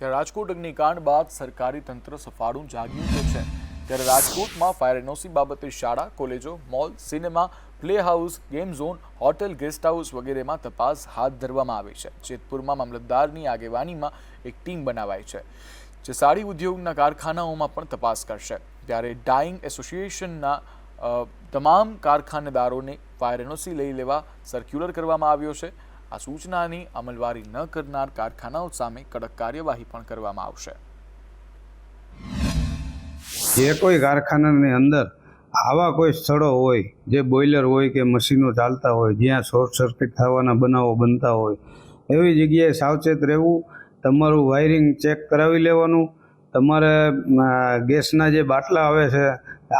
ત્યારે રાજકોટ અગ્નિકાંડ બાદ સરકારી તંત્ર સફાળું જાગ્યું તો છે. ત્યારે રાજકોટમાં ફાયર એનઓસી બાબતે શાળા, કોલેજો mall cinema play house game zone hotel guest house વગેરેમાં તપાસ હાથ ધરવામાં આવી છે. જેતપુરમાં મામલતદારની આગેવાનીમાં એક ટીમ બનાવાઈ છે, જે સાડી ઉદ્યોગના કારખાનાઓમાં પણ તપાસ કરશે. ત્યારે ડાઇંગ એસોસિએશનના તમામ કારખાનેદારોને ફાયર એનઓસી લઈ લેવા સર્ક્યુલર કરવામાં આવ્યો છે. આ સૂચનાની અમલવારી ન કરનાર કારખાનાઓ સામે કડક કાર્યવાહી પણ કરવામાં આવશે. જે કોઈ કારખાનાની અંદર આવા કોઈ સ્થળો હોય, જે બોઇલર હોય કે મશીનો ચાલતા હોય, જ્યાં શોર્ટ સર્કિટ થવાના બનાવો બનતા હોય, એવી જગ્યાએ સાવચેત રહેવું, તમારું વાયરિંગ ચેક કરાવી લેવાનું, તમારે ગેસના જે બાટલા આવે છે,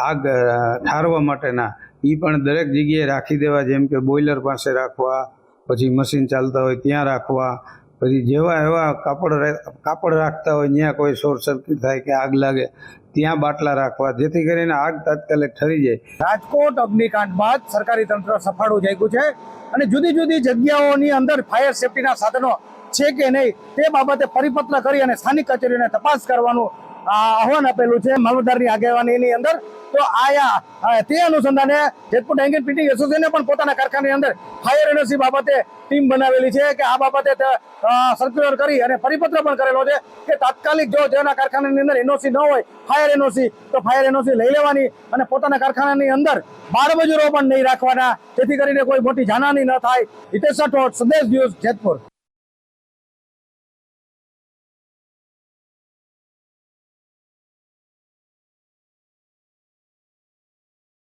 આગ ઠારવા માટેના એ પણ દરેક જગ્યાએ રાખી દેવા, જેમ કે બોઇલર પાસે રાખવા પછી મશીન ચાલતા હોય ત્યાં રાખવા, પછી જેવા એવા કાપડ કાપડ રાખતા હોય, ત્યાં કોઈ શોર્ટ સર્કિટ થાય કે આગ લાગે, ત્યાં બાટલા રાખવા, જેથી કરીને આગ તાત્કાલિક ઠરી જાય. રાજકોટ અગ્નિકાંડ બાદ સરકારી તંત્ર સફાળું જાગ્યું છે અને જુદી જુદી જગ્યાઓની અંદર ફાયર સેફટીના સાધનો છે કે નહીં તે બાબતે પરિપત્ર કરી અને સ્થાનિક કચેરીને તપાસ કરવાનું આહવાન આપેલું છે મામલતદારની આગેવાનીની અંદર. તો આયા તે અનુસંધાને જેતપુર ડાંગર પીટી એસોસિએશને પણ પોતાના કારખાનાની અંદર ફાયર એનર્જી બાબતે ટીમ બનાવેલી છે કે આ બાબતે સર્ક્યુલર કરી અને પરિપત્ર પણ કરેલો છે કે તાત્કાલિક જો જેના કારખાનાની અંદર એનઓસી ન હોય ફાયર એનઓસી તો ફાયર એનઓસી લઈ લેવાની અને પોતાના કારખાનાની અંદર બાળમજૂરો પણ નહીં રાખવાના. જેથી કરીને કોઈ મોટી જાનહાની ન થાય. હિતેશ રાઠોડ, સંદેશ ન્યૂઝ જેતપુર.